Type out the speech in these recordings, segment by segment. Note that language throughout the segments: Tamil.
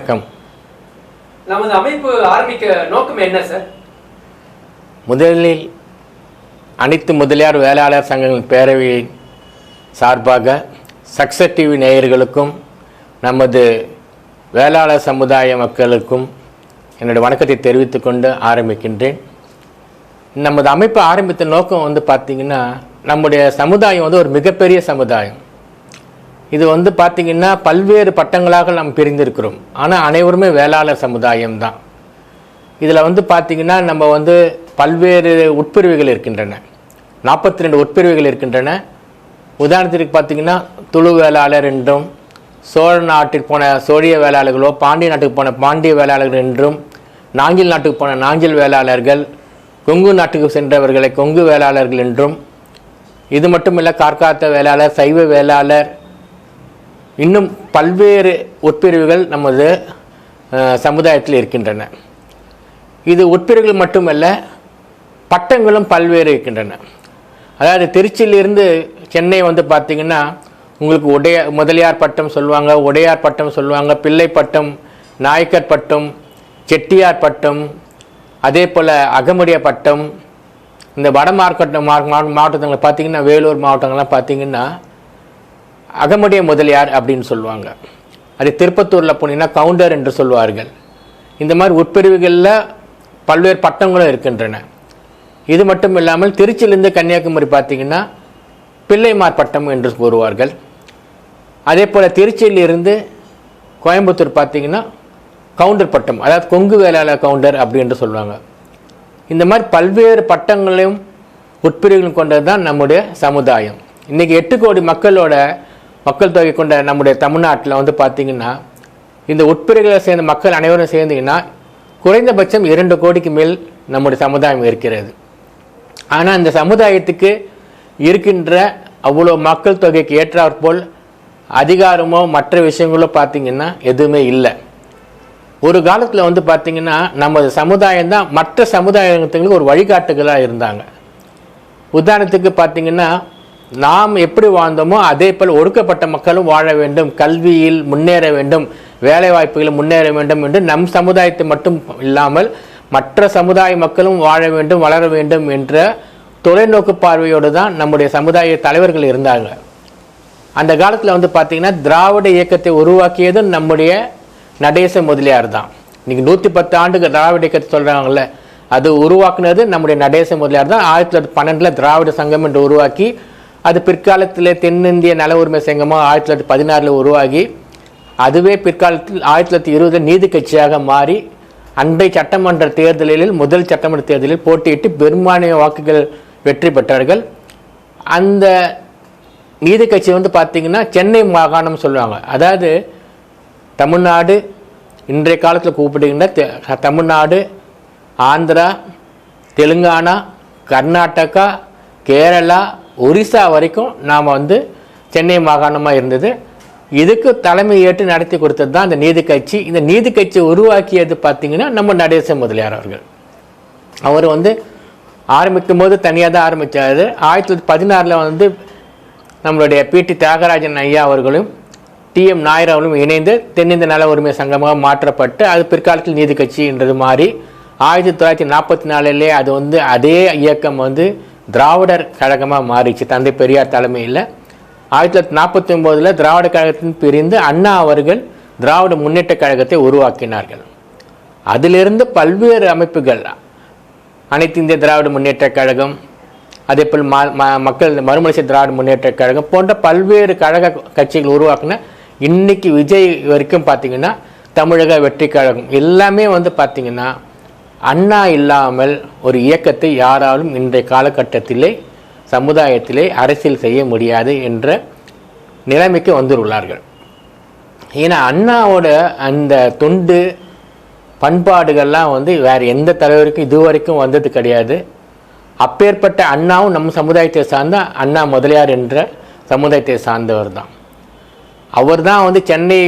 வணக்கம். நமது அமைப்பு ஆரம்பிக்க நோக்கம் என்ன சார்? முதலில் அனைத்து முதலியார் வேளாளர் சங்கங்களின் பேரவை சார்பாக சக்சஸ் டிவி நேயர்களுக்கும் நமது வேளாளர் சமுதாய மக்களுக்கும் என்னுடைய வணக்கத்தை தெரிவித்துக் கொண்டு ஆரம்பிக்கின்றேன். நமது அமைப்பு ஆரம்பித்த நோக்கம் வந்து பார்த்திங்கன்னா நம்முடைய சமுதாயம் வந்து ஒரு மிகப்பெரிய சமுதாயம். இது வந்து பார்த்திங்கன்னா பல்வேறு பட்டங்களாக நாம் பிரிந்திருக்கிறோம். ஆனால் அனைவருமே வேளாளர் சமுதாயம் தான் இதில் வந்து பார்த்திங்கன்னா நம்ம வந்து பல்வேறு உட்பிரிவுகள் இருக்கின்றன. நாற்பத்தி ரெண்டு உட்பிரிவுகள் இருக்கின்றன. உதாரணத்திற்கு பார்த்திங்கன்னா துளு வேளாளர் என்றும் சோழ நாட்டிற்கு போன சோழிய வேளாளர்களோ பாண்டிய நாட்டுக்கு போன பாண்டிய வேளாளர்கள் என்றும் நாஞ்சில் நாட்டுக்கு போன நாஞ்சில் வேளாளர்கள் கொங்கு நாட்டுக்கு சென்றவர்களை கொங்கு வேளாளர்கள் என்றும் இது மட்டுமில்லை கார்காத்த வேளாளர் சைவ வேளாளர் இன்னும் பல்வேறு உட்பிரிவுகள் நமது சமுதாயத்தில் இருக்கின்றன. இது உட்பிரிவுகள் மட்டுமல்ல பட்டங்களும் பல்வேறு இருக்கின்றன. அதாவது திருச்சியிலிருந்து சென்னை வந்து பார்த்திங்கன்னா உங்களுக்கு உடைய முதலியார் பட்டம் சொல்லுவாங்க உடையார் பட்டம் சொல்லுவாங்க பிள்ளை பட்டம் நாயக்கர் பட்டம் செட்டியார் பட்டம் அதே போல் அகமுடைய பட்டம் இந்த வட மார்க்கெட் மாவட்டத்தில் பார்த்தீங்கன்னா வேலூர் மாவட்டங்கள்லாம் பார்த்தீங்கன்னா அகமுடைய முதலியார் அப்படின்னு சொல்லுவாங்க. அதே திருப்பத்தூரில் போனீங்கன்னா கவுண்டர் என்று சொல்வார்கள் இந்த மாதிரி உட்பிரிவுகளில் பல்வேறு பட்டங்களும் இருக்கின்றன. இது மட்டும் இல்லாமல் திருச்சியிலிருந்து கன்னியாகுமரி பார்த்தீங்கன்னா பிள்ளைமார் பட்டம் என்று கூறுவார்கள். அதே போல் திருச்சியிலிருந்து கோயம்புத்தூர் பார்த்தீங்கன்னா கவுண்டர் பட்டம் அதாவது கொங்கு வேளாளர் கவுண்டர் அப்படின்னு சொல்லுவாங்க. இந்த மாதிரி பல்வேறு பட்டங்களையும் உட்பிரிவுகளும் கொண்டது தான் நம்முடைய சமுதாயம். இன்றைக்கி எட்டு கோடி மக்களோட மக்கள் தொகை கொண்ட நம்முடைய தமிழ்நாட்டில் வந்து பார்த்திங்கன்னா இந்த உட்பிரிவுகளை சேர்ந்த மக்கள் அனைவரும் சேர்ந்தீங்கன்னா குறைந்தபட்சம் இரண்டு கோடிக்கு மேல் நம்முடைய சமுதாயம் இருக்கிறது. ஆனால் இந்த சமுதாயத்துக்கு இருக்கின்ற அவ்வளோ மக்கள் தொகைக்கு ஏற்றாற்போல் அதிகாரமோ மற்ற விஷயங்களோ பார்த்தீங்கன்னா எதுவுமே இல்லை. ஒரு காலத்தில் வந்து பார்த்திங்கன்னா நமது சமுதாயம் தான் மற்ற சமுதாயங்களுக்கு ஒரு வழிகாட்டுகளாக இருந்தாங்க. உதாரணத்துக்கு பார்த்திங்கன்னா நாம் எப்படி வாழ்ந்தோமோ அதே போல் ஒடுக்கப்பட்ட மக்களும் வாழ வேண்டும் கல்வியில் முன்னேற வேண்டும் வேலை வாய்ப்புகளில் முன்னேற வேண்டும் என்று நம் சமுதாயத்தை மட்டும் இல்லாமல் மற்ற சமுதாய மக்களும் வாழ வேண்டும் வளர வேண்டும் என்ற தொலைநோக்கு பார்வையோடு தான் நம்முடைய சமுதாய தலைவர்கள் இருந்தாங்க அந்த காலத்தில் வந்து பார்த்தீங்கன்னா திராவிட இயக்கத்தை உருவாக்கியதும் நம்முடைய நடேச முதலியார் தான். இன்னைக்கு நூற்றி பத்து ஆண்டுகள் திராவிட இயக்கத்தை சொல்கிறாங்கல்ல அது உருவாக்குனது நம்முடைய நடேச முதலியார் தான். ஆயிரத்தி தொள்ளாயிரத்தி பன்னெண்டில் திராவிட சங்கம் என்று உருவாக்கி அது பிற்காலத்தில் தென்னிந்திய நல உரிமை சங்கமாக ஆயிரத்தி தொள்ளாயிரத்தி பதினாறில் உருவாகி அதுவே பிற்காலத்தில் ஆயிரத்தி தொள்ளாயிரத்தி இருபது நீதி கட்சியாக மாறி அண்டை சட்டமன்ற தேர்தலில் முதல் சட்டமன்ற தேர்தலில் போட்டியிட்டு பெரும்பான்மை வாக்குகள் வெற்றி பெற்றார்கள். அந்த நீதி கட்சி வந்து பார்த்திங்கன்னா சென்னை மாகாணம் சொல்லுவாங்க. அதாவது தமிழ்நாடு இன்றைய காலத்தில் கூப்பிடுகின்ற தமிழ்நாடு ஆந்திரா தெலுங்கானா கர்நாடகா கேரளா ஒரிசா வரைக்கும் நாம் வந்து சென்னை மாகாணமாக இருந்தது. இதுக்கு தலைமை ஏற்று நடத்தி கொடுத்தது தான் இந்த நீதி கட்சி. இந்த நீதி கட்சி உருவாக்கியது பார்த்திங்கன்னா நம்ம நடேசன் முதலியார் அவர்கள். அவர் வந்து ஆரம்பிக்கும் போது தனியாக தான் ஆரம்பித்தார் ஆயிரத்தி தொள்ளாயிரத்தி பதினாறில் வந்து நம்மளுடைய பிடி தியாகராஜன் ஐயா அவர்களும் டிஎம் நாயர் அவர்களும் இணைந்து தென்னிந்திய நல உரிமை சங்கமாக மாற்றப்பட்டு அது பிற்காலத்தில் நீதி கட்சின்றது மாறி ஆயிரத்தி தொள்ளாயிரத்தி நாற்பத்தி நாலுலேயே அது வந்து அதே இயக்கம் வந்து திராவிடர் கழகமாக மாறிச்சு. தந்தை பெரியார் தலைமையில் ஆயிரத்தி தொள்ளாயிரத்தி நாற்பத்தி ஒம்போதில் திராவிட கழகத்தின் பிரிந்து அண்ணா அவர்கள் திராவிட முன்னேற்ற கழகத்தை உருவாக்கினார்கள். அதிலிருந்து பல்வேறு அமைப்புகள் அனைத்து இந்திய திராவிட முன்னேற்ற கழகம் அதே போல் மக்கள் மறுமலர்ச்சி திராவிட முன்னேற்ற கழகம் போன்ற பல்வேறு கழக கட்சிகள் உருவாக்கின இன்னைக்கு விஜய் வரைக்கும் பார்த்தீங்கன்னா தமிழக வெற்றி கழகம். எல்லாமே வந்து பார்த்திங்கன்னா அண்ணா இல்லாமல் ஒரு இயக்கத்தை யாராலும் இன்றைய காலகட்டத்திலே சமுதாயத்திலே அரசியல் செய்ய முடியாது என்ற நிலைமைக்கு வந்துள்ளார்கள். ஏன்னா அண்ணாவோட அந்த தொண்டு பண்பாடுகள்லாம் வந்து வேறு எந்த தலைவருக்கும் இதுவரைக்கும் வந்தது கிடையாது. அப்பேற்பட்ட அண்ணாவும் நம்ம சமுதாயத்தை சார்ந்த அண்ணா முதலியார் என்ற சமுதாயத்தை சார்ந்தவர் தான். அவர் தான் வந்து சென்னை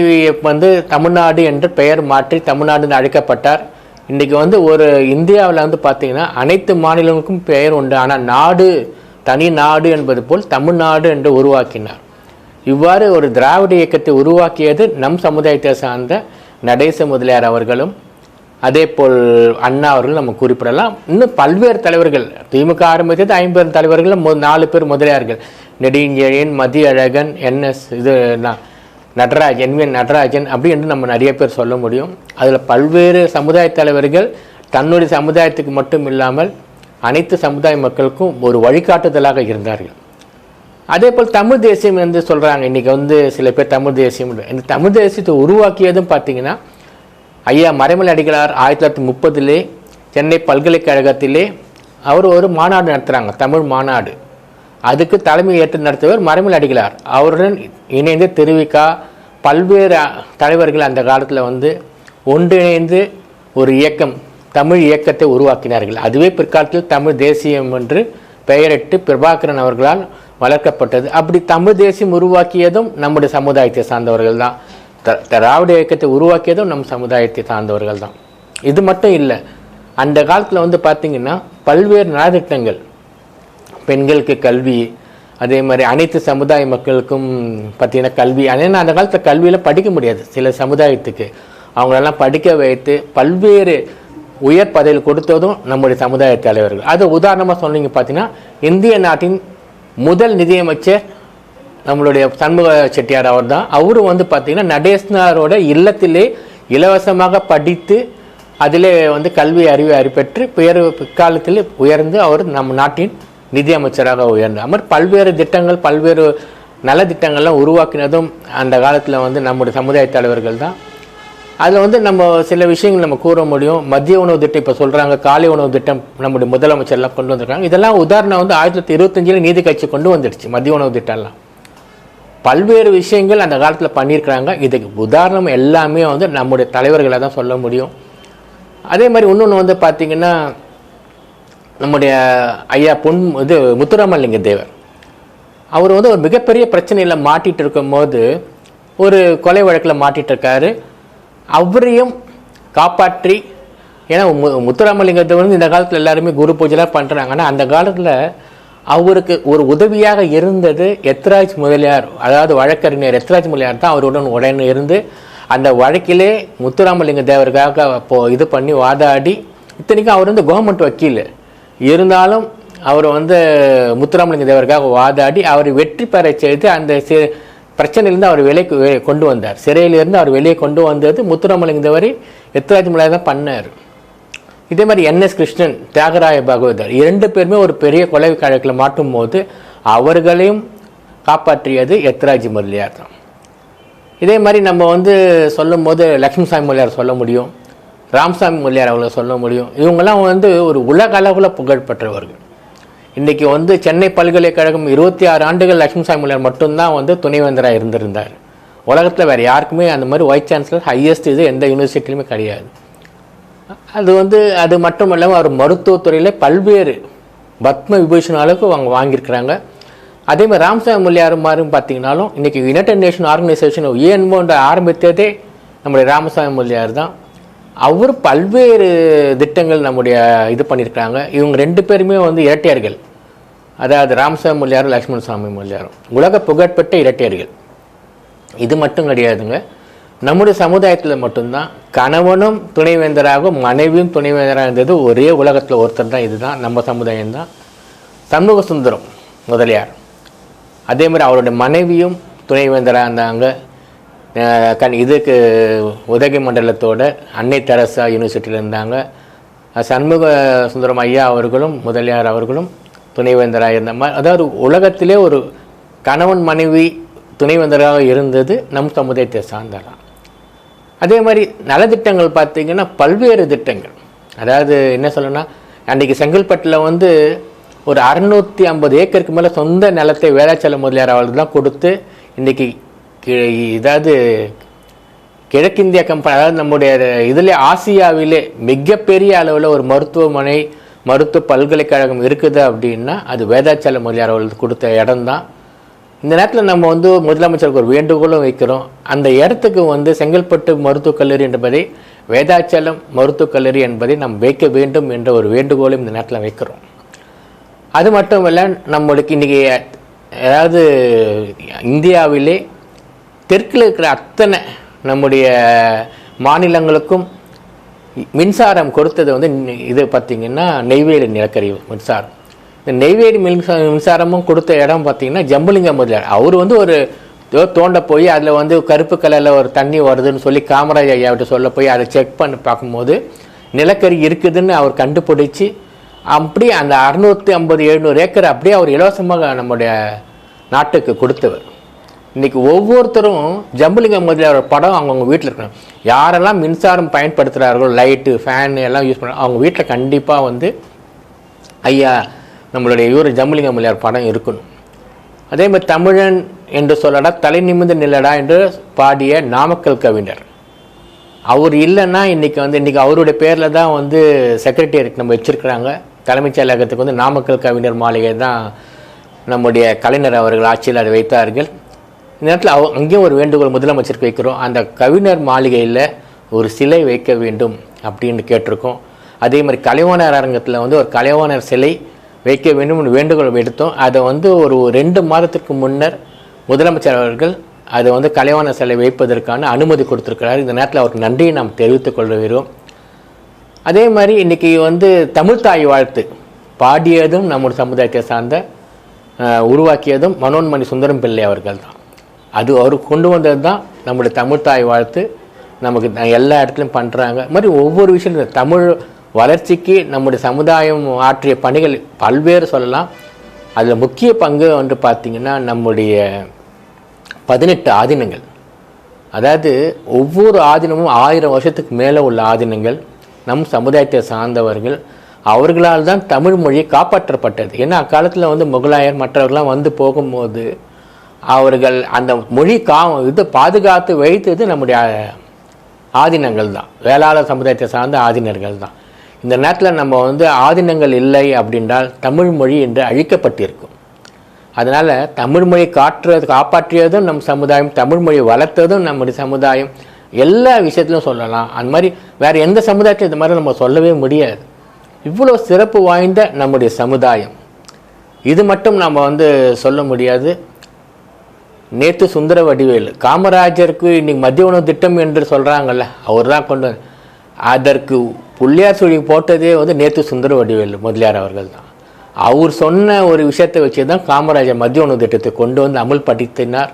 வந்து தமிழ்நாடு என்று பெயர் மாற்றி தமிழ்நாடுன்னு அழைக்கப்பட்டார். இன்றைக்கி வந்து ஒரு இந்தியாவில் வந்து பார்த்திங்கன்னா அனைத்து மாநிலங்களுக்கும் பெயர் உண்டு. ஆனால் நாடு தனி நாடு என்பது போல் தமிழ்நாடு என்று உருவாக்கினார். இவ்வாறு ஒரு திராவிட இயக்கத்தை உருவாக்கியது நம் சமுதாயத்தை சார்ந்த நடேச முதலியார் அவர்களும் அதே போல் அண்ணா அவர்கள் நம்ம குறிப்பிடலாம். இன்னும் பல்வேறு தலைவர்கள் திமுக ஆரம்பித்தது ஐம்பது தலைவர்கள் நாலு பேர் முதலியார்கள். நெடுஞ்செழியன் மதியழகன் என்எஸ் இது நடராஜன் என்விஎன் நடராஜன் அப்படி என்று நம்ம நிறைய பேர் சொல்ல முடியும். அதில் பல்வேறு சமுதாய தலைவர்கள் தன்னுடைய சமுதாயத்துக்கு மட்டும் இல்லாமல் அனைத்து சமுதாய மக்களுக்கும் ஒரு வழிகாட்டுதலாக இருந்தார்கள். அதே போல் தமிழ் தேசியம் என்று சொல்கிறாங்க இன்றைக்கி வந்து சில பேர் தமிழ் தேசியம் இந்த தமிழ் தேசியத்தை உருவாக்கியதும் பார்த்தீங்கன்னா ஐயா மறைமலை அடிகளார் ஆயிரத்தி தொள்ளாயிரத்தி முப்பதிலே சென்னை பல்கலைக்கழகத்திலே அவர் ஒரு மாநாடு நடத்துகிறாங்க தமிழ் மாநாடு. அதுக்கு தலைமை ஏற்று நடத்தியவர் மறைமலை அடிகளார் அவருடன் இணைந்து திருவிக்கா பல்வேறு தலைவர்கள் அந்த காலத்தில் வந்து ஒன்றிணைந்து ஒரு இயக்கம் தமிழ் இயக்கத்தை உருவாக்கினார்கள். அதுவே பிற்காலத்தில் தமிழ் தேசியம் என்று பெயரிட்டு பிரபாகரன் அவர்களால் வளர்க்கப்பட்டது. அப்படி தமிழ் தேசியம் உருவாக்கியதும் நம்முடைய சமுதாயத்தை சார்ந்தவர்கள் தான். த- திராவிட இயக்கத்தை உருவாக்கியதும் நம் சமுதாயத்தை சார்ந்தவர்கள் தான். இது மட்டும் இல்லை அந்த காலத்தில் வந்து பார்த்திங்கன்னா பல்வேறு நலத்திட்டங்கள் பெண்களுக்கு கல்வி அதே மாதிரி அனைத்து சமுதாய மக்களுக்கும் பார்த்தீங்கன்னா கல்வி. ஏன்னா அந்த காலத்தில் கல்வியில் படிக்க முடியாது. சில சமுதாயத்துக்கு. அவங்களெல்லாம் படிக்க வைத்து பல்வேறு உயர் பதவியில் கொடுத்ததும் நம்முடைய சமுதாய தலைவர்கள். அது உதாரணமாக சொன்னீங்க பார்த்தீங்கன்னா இந்திய நாட்டின் முதல் நிதியமைச்சர் நம்மளுடைய சண்முக செட்டியார் அவர் தான் அவரும் வந்து பார்த்திங்கன்னா நடேசனாரோட இல்லத்திலே இலவசமாக படித்து அதிலே வந்து கல்வி அறிவு அறிபெற்று பேர் பிற்காலத்தில் உயர்ந்து அவர் நம் நாட்டின் நிதி அமைச்சராக உயர்ந்தார் மாதிரி பல்வேறு திட்டங்கள் பல்வேறு நலத்திட்டங்கள்லாம் உருவாக்கினதும் அந்த காலத்தில் வந்து நம்முடைய சமுதாய தலைவர்கள் தான். அதில் வந்து நம்ம சில விஷயங்கள் நம்ம கூற முடியும். மதிய உணவு திட்டம் இப்போ சொல்கிறாங்க காலை உணவு திட்டம் நம்முடைய முதலமைச்சர்லாம் கொண்டு வந்திருக்காங்க. இதெல்லாம் உதாரணம் வந்து ஆயிரத்தி தொள்ளாயிரத்தி இருபத்தஞ்சில் நீதி கட்சி கொண்டு வந்துடுச்சு மதிய உணவு திட்டம்லாம். பல்வேறு விஷயங்கள் அந்த காலத்தில் பண்ணியிருக்கிறாங்க. இதுக்கு உதாரணம் எல்லாமே வந்து நம்முடைய தலைவர்களை தான் சொல்ல முடியும். அதே மாதிரி இன்னொன்று வந்து பார்த்திங்கன்னா நம்முடைய ஐயா பொன் இது முத்துராமலிங்க தேவர். அவர் வந்து ஒரு மிகப்பெரிய பிரச்சனையில் மாட்டிகிட்டு இருக்கும்போது ஒரு கொலை வழக்கில் மாட்டிகிட்டு இருக்காரு அவரையும் காப்பாற்றி ஏன்னா மு- முத்துராமலிங்க தேவர் வந்து இந்த காலத்தில் எல்லாருமே குரு பூஜைலாம் பண்ணுறாங்க ஆனால் அந்த காலத்தில் அவருக்கு ஒரு உதவியாக இருந்தது எத்ராஜ் முதலியார் அதாவது வழக்கறிஞர் எத்ராஜ் முதலியார் தான் அவருடன் உடனே இருந்து அந்த வழக்கிலே முத்துராமலிங்க தேவருக்காக இப்போ இது பண்ணி வாதாடி இத்தனைக்கும் அவர் வந்து கவர்மெண்ட் வக்கீல். இருந்தாலும் அவர் வந்து முத்துராமலிங்க தேவருக்காக வாதாடி அவர் வெற்றி பெற செய்து அந்த சி- பிரச்சனையிலிருந்து அவர் வெளியே கொண்டு வந்தார். சிறையிலிருந்து அவர் வெளியே கொண்டு வந்தது முத்துராமலிங்க தேவரை எத்ராஜ் தான் பண்ணார். இதே மாதிரி என்எஸ் கிருஷ்ணன் தியாகராய பகவதர் இரண்டு பேருமே ஒரு பெரிய கொலை வழக்கில் மாட்டும் போது அவர்களையும் காப்பாற்றியது எத்ராஜி முதலியார் தான். இதே மாதிரி நம்ம வந்து சொல்லும் போது லக்ஷ்மிசாமி முதலியார் சொல்ல முடியும். ராமசாமி முதலியார் அவங்கள சொல்ல முடியும். இவங்கெல்லாம் வந்து ஒரு உலக அளவில் புகழ்பெற்றவர்கள் இன்றைக்கி வந்து சென்னை பல்கலைக்கழகம் இருபத்தி ஆறு ஆண்டுகள் லட்சுமிசாமி முதலியார் மட்டும்தான் வந்து துணைவேந்தராக இருந்திருந்தார். உலகத்தில் வேறு யாருக்குமே அந்த மாதிரி வைஸ் சான்சலர் ஹையஸ்ட் இது எந்த யூனிவர்சிட்டிலுமே கிடையாது. அது வந்து அது மட்டும் இல்லாமல் அவர் மருத்துவத்துறையில் பல்வேறு பத்ம விபூஷன் அளவுக்கு அவங்க வாங்கியிருக்கிறாங்க. அதே மாதிரி ராமசாமி முல்லையார் மாதிரி பார்த்தீங்கன்னாலும் இன்றைக்கி யுனைடெட் நேஷன் ஆர்கனைசேஷன் யூஎன்மோன்ற ஆரம்பித்ததே நம்முடைய ராமசாமி மொழியார் தான். அவர் பல்வேறு திட்டங்கள் நம்முடைய இது பண்ணியிருக்காங்க இவங்க ரெண்டு பேருமே வந்து இரட்டையர்கள். அதாவது ராமசாமி மொழியாரும் லக்ஷ்மண சாமி மொழியாரும் உலக புகழ்பெற்ற இரட்டையர்கள். இது மட்டும் கிடையாதுங்க. நம்முடைய சமுதாயத்தில் மட்டும்தான் கணவனும் துணைவேந்தராகவும் மனைவியும் துணைவேந்தராக இருந்தது ஒரே உலகத்தில் ஒருத்தர் தான். இதுதான் நம்ம சமுதாயம் தான் சண்முக சுந்தரம் முதலியார். அதே மாதிரி அவருடைய மனைவியும் துணைவேந்தராக இருந்தாங்க. கண் இதுக்கு உதகை மண்டலத்தோட அன்னை தெரசா யூனிவர்சிட்டியில் இருந்தாங்க. சண்முக சுந்தரம் ஐயா அவர்களும் முதலியார் அவர்களும் துணைவேந்தராக இருந்த மாதிரி அதாவது உலகத்திலே ஒரு கணவன் மனைவி துணைவேந்தராக இருந்தது நம் சமுதாயத்தை சார்ந்ததான். அதே மாதிரி நலத்திட்டங்கள் பார்த்திங்கன்னா பல்வேறு திட்டங்கள். அதாவது என்ன சொல்லணும்னா அன்றைக்கி செங்கல்பட்டில் வந்து ஒரு அறுநூற்றி ஐம்பது ஏக்கருக்கு மேலே சொந்த நிலத்தை வேளாச்சல முதலியார் அவர்களுக்கு தான் கொடுத்து இன்றைக்கி இதாவது கிழக்கிந்திய கம்பெனி அதாவது நம்முடைய இதில் ஆசியாவிலே மிகப்பெரிய அளவில் ஒரு மருத்துவமனை மருத்துவ பல்கலைக்கழகம் இருக்குது அப்படின்னா அது வேதாச்சல முதலியார் அவர்களுக்கு கொடுத்த இடம்தான். இந்த நேரத்தில் நம்ம வந்து முதலமைச்சருக்கு ஒரு வேண்டுகோளும் வைக்கிறோம். அந்த இடத்துக்கு வந்து செங்கல்பட்டு மருத்துவக் கல்லூரி என்பதை வேதாச்சலம் மருத்துவக் கல்லூரி என்பதை நாம் வைக்க வேண்டும் என்ற ஒரு வேண்டுகோளும் இந்த நேரத்தில் வைக்கிறோம். அது மட்டும் இல்லை நம்மளுக்கு இன்றைக்கி அதாவது இந்தியாவிலே தெற்கில் இருக்கிற அத்தனை நம்முடைய மாநிலங்களுக்கும் மின்சாரம் கொடுத்தது வந்து இது பார்த்திங்கன்னா நெய்வேலி நிலக்கரி மின்சாரம். இந்த நெய்வேலி மின்சாரம் மின்சாரமும் கொடுத்த இடம் பார்த்திங்கன்னா ஜம்புலிங்கம் முதலியார் அவர் வந்து ஒரு ஏதோ தோண்ட போய் அதில் வந்து கருப்பு கலரில் ஒரு தண்ணி வருதுன்னு சொல்லி காமராஜ் ஐயாவிட்ட சொல்ல போய் அதை செக் பண்ணி பார்க்கும்போது நிலக்கரி இருக்குதுன்னு அவர் கண்டுபிடிச்சி அப்படியே அந்த அறுநூற்றி ஐம்பது எழுநூறு ஏக்கர் அப்படியே அவர் இலவசமாக நம்முடைய நாட்டுக்கு கொடுத்தவர். இன்னைக்கு ஒவ்வொருத்தரும் ஜம்புலிங்கம் முதலியார் படம் அவங்கவுங்க வீட்டில் இருக்கணும். யாரெல்லாம் மின்சாரம் பயன்படுத்துகிறார்களோ லைட்டு ஃபேன் எல்லாம் யூஸ் பண்ண அவங்க வீட்டில் கண்டிப்பாக வந்து ஐயா நம்மளுடைய இவர் ஜம்புலிங்கம் முதலியார் படம் இருக்கணும். அதே மாதிரி தமிழன் என்று சொல்லடா தலை நிமிர்ந்து நில்லடா என்று பாடிய நாமக்கல் கவிஞர். அவர் இல்லைன்னா இன்றைக்கி வந்து இன்றைக்கி அவருடைய பேரில் தான் வந்து செக்ரட்டரி நம்ம வச்சுருக்கிறாங்க. தலைமைச் செயலகத்துக்கு வந்து நாமக்கல் கவிஞர் மாளிகை தான் நம்முடைய கலைஞர் அவர்கள் ஆட்சியில் அதை வைத்தார்கள். இந்த நேரத்தில் அவ அங்கேயும் ஒரு வேண்டுகோள் முதலமைச்சருக்கு வைக்கிறோம். அந்த கவிஞர் மாளிகையில் ஒரு சிலை வைக்க வேண்டும் அப்படின்னு கேட்டிருக்கோம். அதே மாதிரி கலைவாணர் அரங்கத்தில் வந்து ஒரு கலைவாணர் சிலை வைக்க வேண்டும் என்று வேண்டுகோள் எடுத்தோம் அதை வந்து ஒரு ரெண்டு மாதத்திற்கு முன்னர் முதலமைச்சர் அவர்கள் அதை வந்து கலைவாணர் சிலை வைப்பதற்கான அனுமதி கொடுத்துருக்கிறார். இந்த நேரத்தில் அவருக்கு நன்றியை நாம் தெரிவித்துக் கொள்கிறோம். அதே மாதிரி இன்றைக்கி வந்து தமிழ்த்தாய் வாழ்த்து பாடியதும் நம்முடைய சமுதாயத்தை சார்ந்த உருவாக்கியதும் மனோன்மணி சுந்தரம் பிள்ளை அவர்கள் தான் அது அவர் கொண்டு வந்தது தான் நம்முடைய தாய் வாழ்த்து. நமக்கு எல்லா இடத்துலையும் பண்ணுறாங்க மாதிரி ஒவ்வொரு விஷயம் தமிழ் வளர்ச்சிக்கு நம்முடைய சமுதாயம் ஆற்றிய பணிகள் பல்வேறு சொல்லலாம். அதில் முக்கிய பங்கு வந்து பார்த்திங்கன்னா நம்முடைய பதினெட்டு ஆதீனங்கள். அதாவது ஒவ்வொரு ஆதீனமும் ஆயிரம் வருஷத்துக்கு மேலே உள்ள ஆதீனங்கள். நம் சமுதாயத்தை சார்ந்தவர்கள். அவர்களால் தான் தமிழ் மொழி காப்பாற்றப்பட்டது. ஏன்னா அக்காலத்தில் வந்து முகலாயர் மற்றவர்கள்லாம் வந்து போகும்போது அவர்கள் அந்த மொழி கா இது பாதுகாத்து வைத்தது நம்முடைய ஆதீனங்கள் தான். வேளாளர் சமுதாயத்தை சார்ந்த ஆதீனர்கள் தான். இந்த நேரத்தில் நம்ம வந்து ஆதீனங்கள் இல்லை அப்படின்றால் தமிழ் மொழி என்று அழிக்கப்பட்டிருக்கும். அதனால் தமிழ் மொழி காப்பாற்றியதும் நம் சமுதாயம் தமிழ் மொழி வளர்த்ததும் நம்முடைய சமுதாயம். எல்லா விஷயத்திலும் சொல்லலாம். அந்த மாதிரி வேறு எந்த சமுதாயத்தையும் இந்த மாதிரி நம்ம சொல்லவே முடியாது. இவ்வளோ சிறப்பு வாய்ந்த நம்முடைய சமுதாயம். இது மட்டும் நம்ம வந்து சொல்ல முடியாது. நேற்று சுந்தர வடிவேலு. காமராஜருக்கு இன்னைக்கு மதிய உணவு திட்டம் என்று சொல்கிறாங்கல்ல அவர் தான் கொண்டு அதற்கு புள்ளியார் சுழி போட்டதே வந்து நேற்று சுந்தர வடிவேலு முதலியார் அவர்கள் தான் அவர் சொன்ன ஒரு விஷயத்தை வச்சு தான் காமராஜர் மதிய உணவு திட்டத்தை கொண்டு வந்து அமல்படுத்தினார்.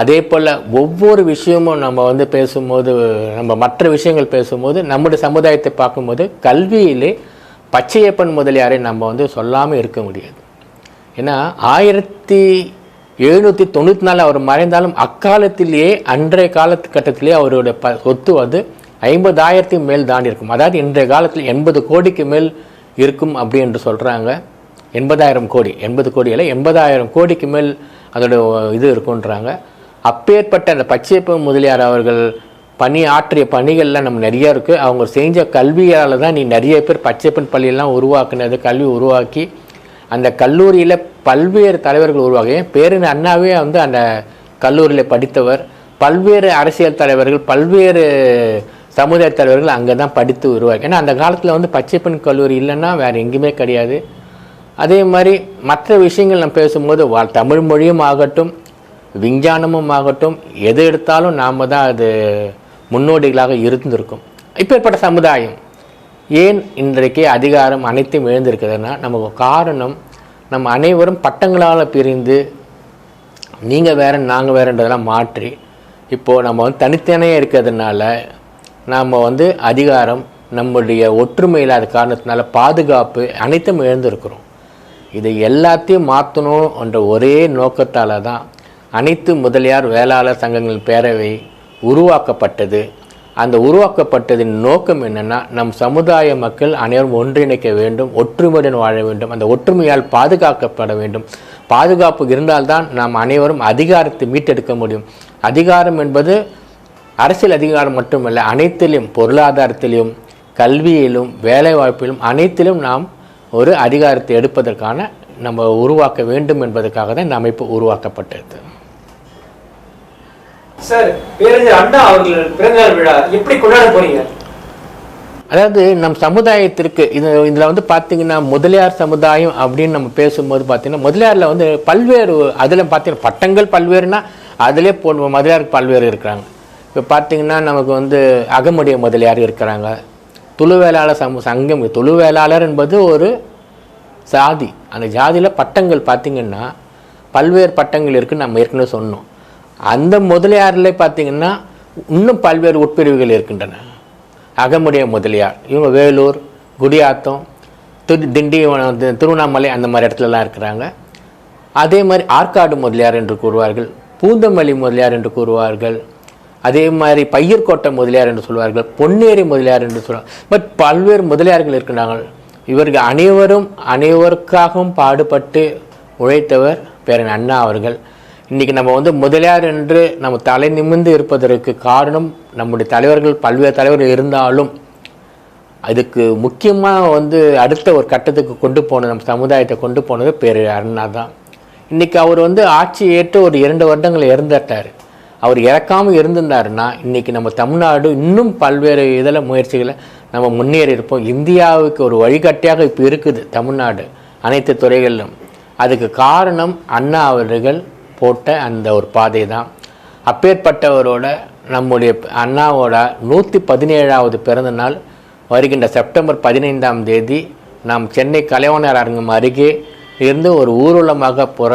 அதே போல் ஒவ்வொரு விஷயமும் நம்ம வந்து பேசும்போது நம்ம மற்ற விஷயங்கள் பேசும்போது நம்முடைய சமுதாயத்தை பார்க்கும்போது கல்வியிலே பச்சையப்பன் முதலியாரை நம்ம வந்து சொல்லாமல் இருக்க முடியாது. ஏன்னா ஆயிரத்தி எழுநூற்றி தொண்ணூற்றி நாலு அவர் மறைந்தாலும் அக்காலத்திலேயே அன்றைய காலகட்டத்திலேயே அவருடைய ப சொத்து வந்து ஐம்பதாயிரத்துக்கு மேல் தாண்டி இருக்கும். அதாவது இன்றைய காலத்தில் எண்பது கோடிக்கு மேல் இருக்கும் அப்படி என்று சொல்கிறாங்க எண்பதாயிரம் கோடி எண்பது கோடி இல்லை எண்பதாயிரம் கோடிக்கு மேல் அதோட இது இருக்குன்றாங்க அப்பேற்பட்ட அந்த பச்சையப்ப முதலியார் அவர்கள் பணி ஆற்றிய பணிகள்லாம் நம்ம நிறைய இருக்குது அவங்க செஞ்ச கல்வியால் தான் நீ நிறைய பேர் பச்சைப்பன் பள்ளியெல்லாம் உருவாக்குனது கல்வி உருவாக்கி அந்த கல்லூரியில் பல்வேறு தலைவர்கள் உருவாகி பேரின் அண்ணாவே வந்து அந்த கல்லூரியில் படித்தவர் பல்வேறு அரசியல் தலைவர்கள் பல்வேறு சமுதாய தலைவர்கள் அங்கே தான் படித்து உருவாக்கி ஏன்னா அந்த காலத்தில் வந்து பச்சைப்பெண் கல்லூரி இல்லைன்னா வேறு எங்கேயுமே கிடையாது. அதே மாதிரி மற்ற விஷயங்கள் நம்ம பேசும்போது வா- தமிழ் மொழியும் ஆகட்டும் விஞ்ஞானமும் ஆகட்டும் எது எடுத்தாலும் நாம் தான் அது முன்னோடிகளாக இருந்திருக்கும். இப்பேற்பட்ட சமுதாயம். ஏன் இன்றைக்கு அதிகாரம் அனைத்தும் எழுந்திருக்குதுன்னா நமக்கு காரணம் நம்ம அனைவரும் பட்டங்களால் பிரிந்து நீங்கள் வேற நாங்கள் வேறன்றதெல்லாம் மாற்றி இப்போது நம்ம வந்து தனித்தனியாக இருக்கிறதுனால நாம் வந்து அதிகாரம் நம்முடைய ஒற்றுமை இல்லாத காரணத்தினால பாதுகாப்பு அனைத்தும் எழுந்திருக்கிறோம். இதை எல்லாத்தையும் மாற்றணும் என்ற ஒரே நோக்கத்தால் தான் அனைத்து முதலியார் வேளாளர் சங்கங்கள் பேரவை உருவாக்கப்பட்டது. அந்த உருவாக்கப்பட்டதின் நோக்கம் என்னென்னா நம் சமுதாய மக்கள் அனைவரும் ஒன்றிணைக்க வேண்டும் ஒற்றுமையுடன் வாழ வேண்டும். அந்த ஒற்றுமையால் பாதுகாக்கப்பட வேண்டும். பாதுகாப்பு இருந்தால்தான் நாம் அனைவரும் அதிகாரத்தை மீட்டெடுக்க முடியும். அதிகாரம் என்பது அரசியல் அதிகாரம் மட்டுமல்ல அனைத்திலும் பொருளாதாரத்திலும் கல்வியிலும் வேலைவாய்ப்பிலும் அனைத்திலும் நாம் ஒரு அதிகாரத்தை எடுப்பதற்கான நம்ம உருவாக்க வேண்டும் என்பதற்காக தான் இந்த அமைப்பு உருவாக்கப்பட்டது சார் பேரறிஞர் அண்ணா அவர்கள் பிறந்தநாள் விழா எப்படி கொண்டாட போறீங்க? அதாவது நம் சமுதாயத்திற்கு இது இதில் வந்து பார்த்தீங்கன்னா முதலியார் சமுதாயம் அப்படின்னு நம்ம பேசும்போது பார்த்தீங்கன்னா முதலியாரில் வந்து பல்வேறு அதில் பார்த்தீங்கன்னா பட்டங்கள் பல்வேறுனா அதிலே போ முதலியாருக்கு பல்வேறு இருக்கிறாங்க. இப்போ பார்த்தீங்கன்னா நமக்கு வந்து அகமுடைய முதலியார் இருக்கிறாங்க. துளுவேளாளர் சமு சங்கம் துளுவேளாளர் என்பது ஒரு சாதி. அந்த ஜாதியில் பட்டங்கள் பார்த்தீங்கன்னா பல்வேறு பட்டங்கள் இருக்குன்னு நம்ம ஏற்கனவே சொன்னோம். அந்த முதலியாரில் பார்த்தீங்கன்னா இன்னும் பல்வேறு உட்பிரிவுகள் இருக்கின்றன. அகமுடைய முதலியார் இவங்க வேலூர் குடியாத்தம் திரு திண்டிவனம் திருவண்ணாமலை அந்த மாதிரி இடத்துலலாம் இருக்கிறாங்க. அதே மாதிரி ஆற்காடு முதலியார் என்று கூறுவார்கள் பூந்தமல்லி முதலியார் என்று கூறுவார்கள் அதே மாதிரி பையர்கோட்டை முதலியார் என்று சொல்வார்கள் பொன்னேரி முதலியார் என்று சொல்வார்கள் பட் பல்வேறு முதலியார்கள் இருக்கின்றார்கள். இவர்கள் அனைவரும் அனைவருக்காகவும் பாடுபட்டு உழைத்தவர் பேரன் அண்ணா அவர்கள். இன்றைக்கி நம்ம வந்து முதலியார் என்று நம்ம தலை நிமிர்ந்து இருப்பதற்கு காரணம் நம்முடைய தலைவர்கள் பல்வேறு தலைவர்கள் இருந்தாலும் அதுக்கு முக்கியமாக வந்து அடுத்த ஒரு கட்டத்துக்கு கொண்டு போனது நம்ம சமுதாயத்தை கொண்டு போனது பேர் அண்ணா தான் இன்றைக்கி அவர் வந்து ஆட்சி ஏற்று ஒரு இரண்டு வருடங்கள் இறந்துட்டார். அவர் இறக்காமல் இருந்திருந்தாருன்னா இன்றைக்கி நம்ம தமிழ்நாடு இன்னும் பல்வேறு இதில் முயற்சிகளை நம்ம முன்னேறி இருப்போம். இந்தியாவுக்கு ஒரு வழிகாட்டியாக இப்போ இருக்குது தமிழ்நாடு அனைத்து துறைகளிலும். அதுக்கு காரணம் அண்ணா அவர்கள் போட்ட அந்த ஒரு பாதை தான் அப்பேற்பட்டவரோட நம்முடைய அண்ணாவோட நூற்றி பதினேழாவது பிறந்த நாள் வருகின்ற செப்டம்பர் பதினைந்தாம் தேதி நாம் சென்னை கலைவாணர் அரங்கம் அருகே இருந்து ஒரு ஊர்வலமாக புற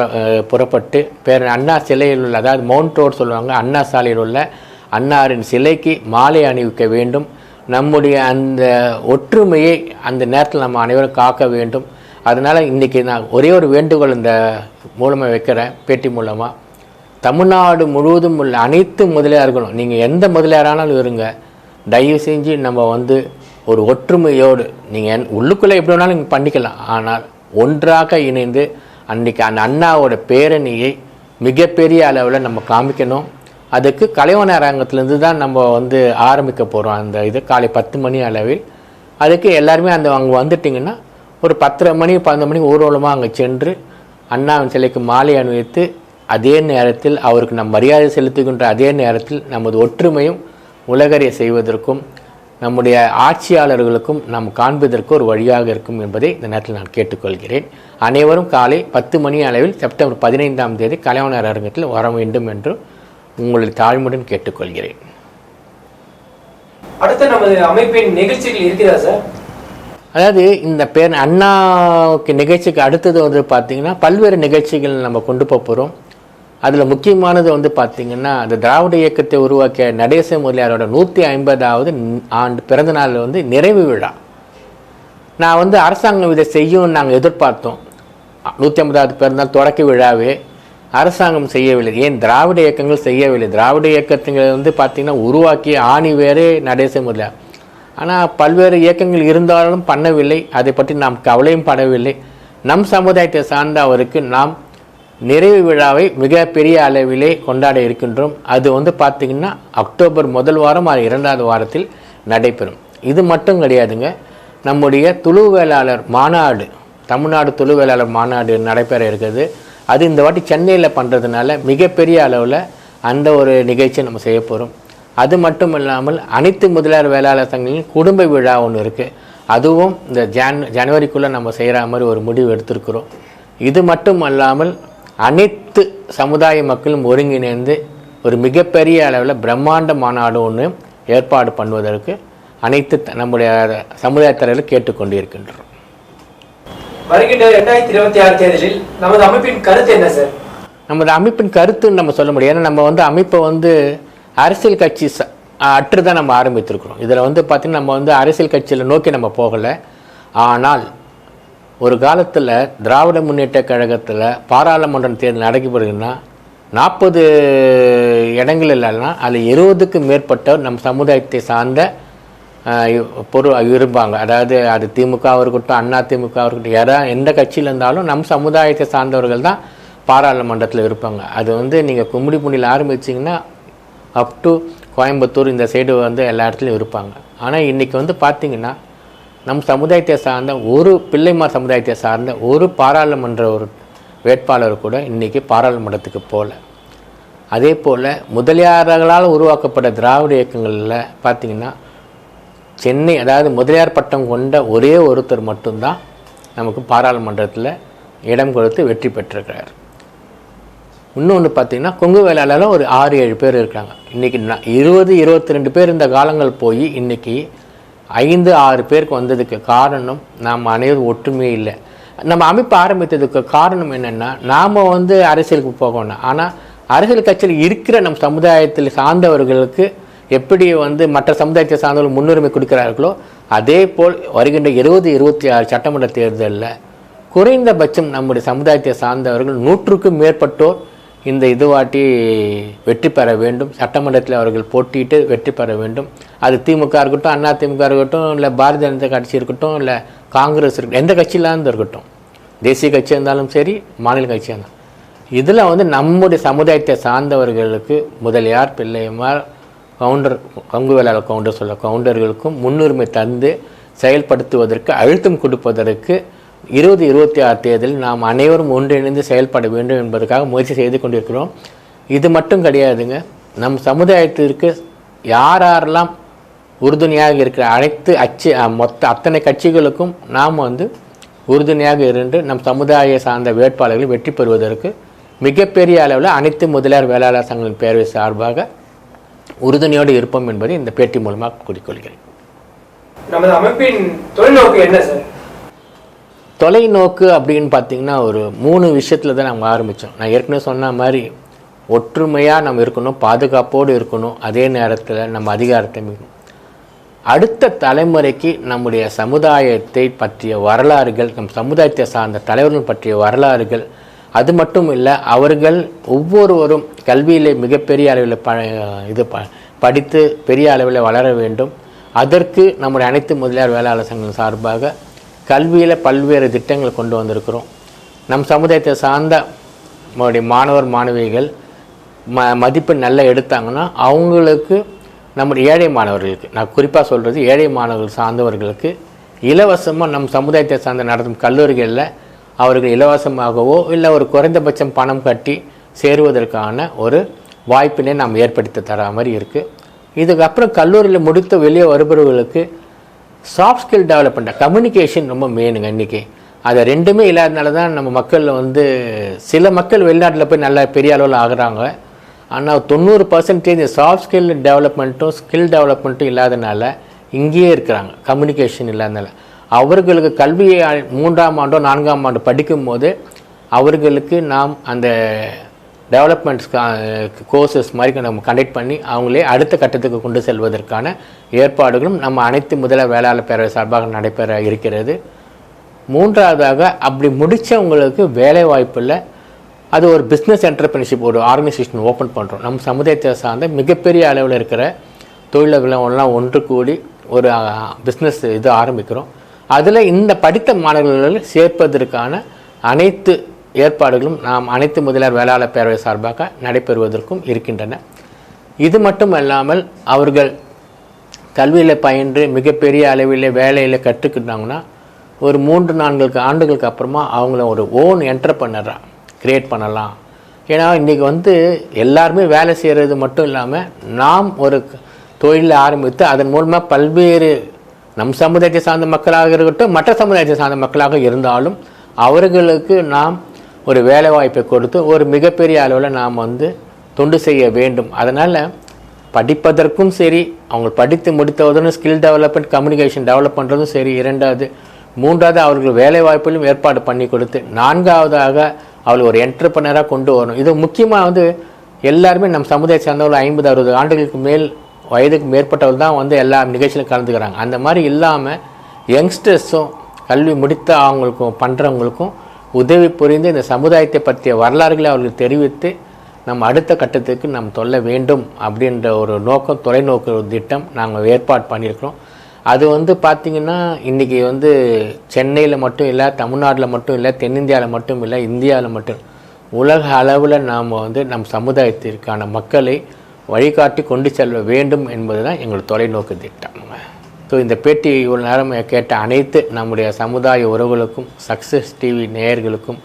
புறப்பட்டு பேர் அண்ணா சிலையில் உள்ள அதாவது மவுண்ட் ரோடு சொல்லுவாங்க அண்ணா சாலையில் உள்ள அன்னாரின் சிலைக்கு மாலை அணிவிக்க வேண்டும். நம்முடைய அந்த ஒற்றுமையை அந்த நேரத்தில் நம்ம அனைவரும் காக்க வேண்டும். அதனால் இன்றைக்கி நான் ஒரே ஒரு வேண்டுகோள் இந்த மூலமாக வைக்கிறேன் பேட்டி மூலமாக தமிழ்நாடு முழுவதும் உள்ள அனைத்து முதலியார்களும் நீங்கள் எந்த முதலியாரானாலும் இருங்க. தயவு செஞ்சு நம்ம வந்து ஒரு ஒற்றுமையோடு நீங்கள் உள்ளுக்குள்ளே எப்படி வேணாலும் நீங்கள் பண்ணிக்கலாம். ஆனால் ஒன்றாக இணைந்து அன்றைக்கி அந்த அண்ணாவோட பேரணியை மிகப்பெரிய அளவில் நம்ம காமிக்கணும். அதுக்கு கலைவன அரங்கத்துலேருந்து தான் நம்ம வந்து ஆரம்பிக்க போகிறோம் அந்த இது காலை பத்து மணி அளவில். அதுக்கு எல்லாருமே அந்த அங்கே வந்துட்டிங்கன்னா ஒரு பத்தரை மணி பதினொரு மணி ஊர்வலமாக அங்கே சென்று அண்ணாவின் சிலைக்கு மாலை அணிவித்து அதே நேரத்தில் அவருக்கு நம் மரியாதை செலுத்துகின்ற அதே நேரத்தில் நமது ஒற்றுமையும் உலகறிய செய்வதற்கும் நம்முடைய ஆட்சியாளர்களுக்கும் நாம் காண்பதற்கு ஒரு வழியாக இருக்கும் என்பதை இந்த நேரத்தில் நான் கேட்டுக்கொள்கிறேன். அனைவரும் காலை பத்து மணி அளவில் செப்டம்பர் பதினைந்தாம் தேதி கலைவனர் அரங்கத்தில் வர வேண்டும் என்று உங்களுடைய தாழ்மையுடன் கேட்டுக்கொள்கிறேன். அடுத்து நமது அமைப்பின் நிகழ்ச்சிகள் இருக்கிறதா சார்? அதாவது இந்த பேர் அண்ணாவுக்கு நிகழ்ச்சிக்கு அடுத்தது வந்து பார்த்திங்கன்னா பல்வேறு நிகழ்ச்சிகள் நம்ம கொண்டு போக போகிறோம் அதில் முக்கியமானது வந்து பார்த்திங்கன்னா அந்த திராவிட இயக்கத்தை உருவாக்கிய நடேச முதலியாரோட நூற்றி ஐம்பதாவது ஆண்டு பிறந்தநாள் வந்து நிறைவு விழா. நான் வந்து அரசாங்கம் இதை செய்யும் நாங்கள் எதிர்பார்த்தோம். நூற்றி ஐம்பதாவது பிறந்தநாள் தொடக்க விழாவே அரசாங்கம் செய்யவில்லை. ஏன்? திராவிட இயக்கங்கள் செய்யவில்லை. திராவிட இயக்கத்துங்களை வந்து பார்த்திங்கன்னா உருவாக்கிய ஆணி வேறே நடேச முதலியார். ஆனால் பல்வேறு இயக்கங்கள் இருந்தாலும் பண்ணவில்லை. அதை பற்றி நாம் கவலையும் படவில்லை. நம் சமுதாயத்தை சார்ந்த அவருக்கு நாம் நிறைவு விழாவை மிகப்பெரிய அளவிலே கொண்டாட இருக்கின்றோம். அது வந்து பார்த்திங்கன்னா அக்டோபர் முதல் வாரம் அது இரண்டாவது வாரத்தில் நடைபெறும். இது மட்டும் கிடையாதுங்க. நம்முடைய துளு வேளாளர் மாநாடு தமிழ்நாடு துளு வேளாளர் மாநாடு நடைபெற இருக்குது அது இந்த வாட்டி சென்னையில் பண்ணுறதுனால மிகப்பெரிய அளவில் அந்த ஒரு நிகழ்ச்சியை நம்ம செய்ய போகிறோம் அது மட்டும் இல்லாமல் அனைத்து முதலியார் வேளாளர் சங்கங்களின் குடும்ப விழா ஒன்று இருக்குது அதுவும் இந்த ஜான் ஜனவரிக்குள்ளே நம்ம செய்கிற மாதிரி ஒரு முடிவு எடுத்திருக்கிறோம். இது மட்டும் அல்லாமல் அனைத்து சமுதாய மக்களும் ஒருங்கிணைந்து ஒரு மிகப்பெரிய அளவில் பிரம்மாண்ட மாநாடு ஒன்று ஏற்பாடு பண்ணுவதற்கு அனைத்து நம்முடைய சமுதாய தலைவர்கள் கேட்டுக்கொண்டிருக்கின்றோம். வருகின்ற இரண்டாயிரத்தி இருபத்தி ஆறு தேர்தலில் நமது அமைப்பின் கருத்து என்ன சார்? நமது அமைப்பின் கருத்துன்னு நம்ம சொல்ல முடியும் ஏன்னா நம்ம வந்து அமைப்பை வந்து அரசியல் கட்சி ச அற்று தான் நம்ம ஆரம்பித்திருக்கிறோம். இதில் வந்து பார்த்திங்கன்னா நம்ம வந்து அரசியல் கட்சியில் நோக்கி நம்ம போகலை. ஆனால் ஒரு காலத்தில் திராவிட முன்னேற்ற கழகத்தில் பாராளுமன்றம் தேர்தல் நடக்கப்படுதுன்னா நாற்பது இடங்கள் இல்லைன்னா அதில் இருபதுக்கும் மேற்பட்ட நம் சமுதாயத்தை சார்ந்த பொருள் இருப்பாங்க. அதாவது அது திமுகவாக இருக்கட்டும் அண்ணா திமுகவாக இருக்கட்டும் யாரா எந்த கட்சியில் இருந்தாலும் நம் சமுதாயத்தை சார்ந்தவர்கள் தான் பாராளுமன்றத்தில் இருப்பாங்க. அது வந்து நீங்கள் கும்மிடி கும்மிடிப்பூண்டியில் ஆரம்பிச்சிங்கன்னா அப் டு கோயம்புத்தூர் இந்த சைடு வந்து எல்லா இடத்துலையும் இருப்பாங்க. ஆனால் இன்றைக்கி வந்து பார்த்திங்கன்னா நம் சமுதாயத்தை சார்ந்த ஒரு பிள்ளைமார் சமுதாயத்தை சார்ந்த ஒரு பாராளுமன்ற ஒரு வேட்பாளர் கூட இன்றைக்கி பாராளுமன்றத்துக்கு போகல அதே போல் முதலியார்களால் உருவாக்கப்பட்ட திராவிட இயக்கங்களில் பார்த்திங்கன்னா சென்னை அதாவது முதலியார் பட்டம் கொண்ட ஒரே ஒருத்தர் மட்டும்தான் நமக்கு பாராளுமன்றத்தில் இடம் கொடுத்து வெற்றி பெற்றிருக்கிறார். இன்னொன்று பார்த்தீங்கன்னா கொங்கு வேளாளரில் ஒரு ஆறு ஏழு பேர் இருக்காங்க. இன்றைக்கி இருபது இருபத்தி ரெண்டு பேர் இந்த காலங்கள் போய் இன்றைக்கி ஐந்து ஆறு பேருக்கு வந்ததுக்கு காரணம் நாம் அனைவரும் ஒற்றுமையே இல்லை. நம்ம அமைப்பு ஆரம்பித்ததுக்கு காரணம் என்னென்னா நாம் வந்து அரசியலுக்கு போகணும். ஆனால் அரசியல் கட்சியில் இருக்கிற நம் சமுதாயத்தில் சார்ந்தவர்களுக்கு எப்படி வந்து மற்ற சமுதாயத்தை சார்ந்தவர்கள் முன்னுரிமை கொடுக்கிறார்களோ அதே போல் வருகின்ற இருபது இருபத்தி ஆறு சட்டமன்ற தேர்தலில் குறைந்தபட்சம் நம்முடைய சமுதாயத்தை சார்ந்தவர்கள் நூற்றுக்கும் மேற்பட்டோர் இந்த இதுவாட்டி வெற்றி பெற வேண்டும். சட்டமன்றத்தில் அவர்கள் போட்டியிட்டு வெற்றி பெற வேண்டும். அது திமுக இருக்கட்டும் அண்ணா திமுக இருக்கட்டும் இல்லை பாரதிய ஜனதா கட்சி இருக்கட்டும் இல்லை காங்கிரஸ் இருக்கட்டும் எந்த கட்சியிலாந்து இருக்கட்டும். தேசிய கட்சியாக இருந்தாலும் சரி மாநில கட்சியாக இருந்தாலும். இதில் வந்து நம்முடைய சமுதாயத்தை சார்ந்தவர்களுக்கு முதலியார் பிள்ளையமார் கவுண்டர் கங்கு வேளாளர் கவுண்டர் சொல்ல கவுண்டர்களுக்கும் முன்னுரிமை தந்து செயல்படுத்துவதற்கு அழுத்தம் கொடுப்பதற்கு இருபது இருபத்தி ஆறு தேர்தலில் நாம் அனைவரும் ஒன்றிணைந்து செயல்பட வேண்டும் என்பதற்காக முயற்சி செய்து கொண்டிருக்கிறோம். இது மட்டும் கிடையாதுங்க. நம் சமுதாயத்திற்கு யார் யாரெல்லாம் உறுதுணையாக இருக்கிற அனைத்து அச்சு மொத்த அத்தனை கட்சிகளுக்கும் நாம் வந்து உறுதுணையாக இருந்து நம் சமுதாய சார்ந்த வேட்பாளர்கள் வெற்றி பெறுவதற்கு மிகப்பெரிய அளவில் அனைத்து முதலியார் வேளாளர் சங்கங்களின் பேரவை சார்பாக உறுதுணையோடு இருப்போம் என்பதை இந்த பேட்டி மூலமாக கூறிக்கொள்கிறேன். நமது அமைப்பின் தொலைநோக்கு என்ன சார்? தொலைநோக்கு அப்படின்னு பார்த்தீங்கன்னா ஒரு மூணு விஷயத்தில் தான் நம்ம ஆரம்பித்தோம் நான் ஏற்கனவே சொன்ன மாதிரி ஒற்றுமையாக நம்ம இருக்கணும் பாதுகாப்போடு இருக்கணும் அதே நேரத்தில் நம்ம அதிகாரத்தை மீறணும். அடுத்த தலைமுறைக்கு நம்முடைய சமுதாயத்தை பற்றிய வரலாறுகள் நம் சமுதாயத்தை சார்ந்த தலைவர்கள் பற்றிய வரலாறுகள் அது மட்டும் இல்லை அவர்கள் ஒவ்வொருவரும் கல்வியிலே மிகப்பெரிய அளவில் ப இது ப படித்து பெரிய அளவில் வளர வேண்டும். அதற்கு நம்முடைய அனைத்து முதலியார் வேளாளர் சங்கம் சார்பாக கல்வியில் பல்வேறு திட்டங்கள் கொண்டு வந்திருக்கிறோம். நம் சமுதாயத்தை சார்ந்த நம்மளுடைய மாணவர் மாணவிகள் ம மதிப்பு நல்லா எடுத்தாங்கன்னா அவங்களுக்கு நம்முடைய ஏழை மாணவர்களுக்கு நான் குறிப்பாக சொல்கிறது ஏழை மாணவர்கள் சார்ந்தவர்களுக்கு இலவசமாக நம் சமுதாயத்தை சார்ந்த நடத்தும் கல்லூரிகளில் அவர்கள் இலவசமாகவோ இல்லை ஒரு குறைந்தபட்சம் பணம் கட்டி சேருவதற்கான ஒரு வாய்ப்பினை நாம் ஏற்படுத்தி தர மாதிரி இருக்குது இதுக்கப்புறம் கல்லூரியில் முடித்து வெளியே வருபவர்களுக்கு சாஃப்ட் ஸ்கில் டெவலப்மெண்ட் கம்யூனிகேஷன் ரொம்ப மெயினுங்க இன்றைக்கி அதை ரெண்டுமே இல்லாதனால தான் நம்ம மக்களில் வந்து சில மக்கள் வெளிநாட்டில் போய் நல்ல பெரிய அளவில் ஆகுறாங்க. ஆனால் தொண்ணூறு பர்சன்டேஜ் சாஃப்ட் ஸ்கில் டெவலப்மெண்ட்டும் ஸ்கில் டெவலப்மெண்ட்டும் இல்லாதனால இங்கேயே இருக்கிறாங்க. கம்யூனிகேஷன் இல்லாதனால. அவர்களுக்கு கல்வியை மூன்றாம் ஆண்டோ நான்காம் ஆண்டு படிக்கும்போது அவர்களுக்கு நாம் அந்த டெவலப்மெண்ட்ஸ் கோர்சஸ் uh, மாதிரி நம்ம கண்டக்ட் பண்ணி அவங்களே அடுத்த கட்டத்துக்கு கொண்டு செல்வதற்கான ஏற்பாடுகளும் நம்ம அனைத்து முதல வேளாளர் பேரவை சார்பாக நடைபெற இருக்கிறது. மூன்றாவதாக அப்படி முடித்தவங்களுக்கு வேலை வாய்ப்பில் அது ஒரு பிஸ்னஸ் என்டர்பிரினர்ஷிப் ஒரு ஆர்கனைசேஷன் ஓப்பன் பண்ணுறோம் நம்ம சமுதாயத்தை சார்ந்த மிகப்பெரிய அளவில் இருக்கிற தொழிலகலாம் ஒன்று கூடி ஒரு பிஸ்னஸ் இது ஆரம்பிக்கிறோம். அதில் இந்த படித்த மாணவர்கள் சேர்ப்பதற்கான அனைத்து ஏற்பாடுகளும் நாம் அனைத்து முதலியார் வேளாளர் பேரவை சார்பாக நடைபெறுவதற்கும் இருக்கின்றன. இது மட்டும் அல்லாமல் அவர்கள் கல்வியில் பயின்று மிகப்பெரிய அளவில் வேலையில் கற்றுக்கிட்டாங்கன்னா ஒரு மூன்று நான்கு ஆண்டுகளுக்கு அப்புறமா அவங்கள ஒரு ஓன் என்டர்பனராக கிரியேட் பண்ணலாம். ஏன்னா இன்றைக்கி வந்து எல்லாருமே வேலை செய்கிறது மட்டும் இல்லாமல் நாம் ஒரு தொழிலை ஆரம்பித்து அதன் மூலமாக பல்வேறு நம் சமுதாயத்தை சார்ந்த மக்களாக இருக்கட்டும் மற்ற சமுதாயத்தை சார்ந்த மக்களாக இருந்தாலும் அவர்களுக்கு நாம் ஒரு வேலைவாய்ப்பை கொடுத்து ஒரு மிகப்பெரிய அளவில் நாம் வந்து தொண்டு செய்ய வேண்டும். அதனால் படிப்பதற்கும் சரி அவங்க படித்து முடித்தவுடனே ஸ்கில் டெவலப்மெண்ட் கம்யூனிகேஷன் டெவலப் பண்ணுறதும் சரி இரண்டாவது மூன்றாவது அவர்கள் வேலைவாய்ப்பிலும் ஏற்பாடு பண்ணி கொடுத்து நான்காவதாக அவளை ஒரு என்டர்பிரனராக கொண்டு வரணும். இது முக்கியமாக வந்து எல்லாருமே நம் சமுதாய சார்ந்தவர்கள் ஐம்பது அறுபது ஆண்டுகளுக்கு மேல் வயதுக்கு மேற்பட்டவர்கள் தான் வந்து எல்லா நிகழ்ச்சியிலும் கலந்துக்கிறாங்க. அந்த மாதிரி இல்லாமல் யங்ஸ்டர்ஸும் கல்வி முடித்த அவங்களுக்கும் பண்ணுறவங்களுக்கும் உதவி புரிந்து இந்த சமுதாயத்தை பற்றிய வரலாறுகளை அவர்களுக்கு தெரிவித்து நம் அடுத்த கட்டத்துக்கு நாம் சொல்ல வேண்டும் அப்படின்ற ஒரு நோக்கம் தொலைநோக்கு ஒரு திட்டம் நாங்கள் ஏற்பாடு பண்ணியிருக்கிறோம். அது வந்து பார்த்திங்கன்னா இன்றைக்கி வந்து சென்னையில் மட்டும் இல்லை தமிழ்நாட்டில் மட்டும் இல்லை தென்னிந்தியாவில் மட்டும் இல்லை இந்தியாவில் மட்டும் உலக அளவில் நாம் வந்து நம் சமுதாயத்திற்கான மக்களை வழிகாட்டி கொண்டு செல்ல வேண்டும் என்பது தான் எங்கள் தொலைநோக்கு திட்டம். ஸோ இந்த பேட்டி இவ்வளோ நேரம் கேட்ட அனைத்து நம்முடைய சமுதாய உறவுகளுக்கும் சக்ஸஸ் டிவி நேயர்களுக்கும்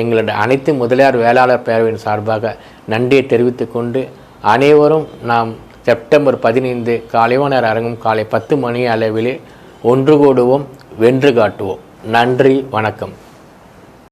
எங்களுடைய அனைத்து முதலியார் வேளாளர் பேரவையின் சார்பாக நன்றியை தெரிவித்து கொண்டு அனைவரும் நாம் செப்டம்பர் பதினைந்து காலைவாணர் அரங்கம் காலை பத்து மணி அளவிலே ஒன்று கூடுவோம் வென்று காட்டுவோம். நன்றி வணக்கம்.